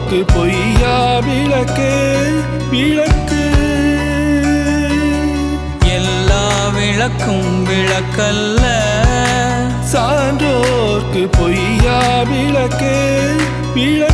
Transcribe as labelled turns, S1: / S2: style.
S1: போர்க்கு பொய்யா விளக்கு விளக்கு.
S2: எல்லா விளக்கும் விளக்கல்ல.
S1: சான்றோர்க்கு பொய்யா விளக்கு விளக்கு.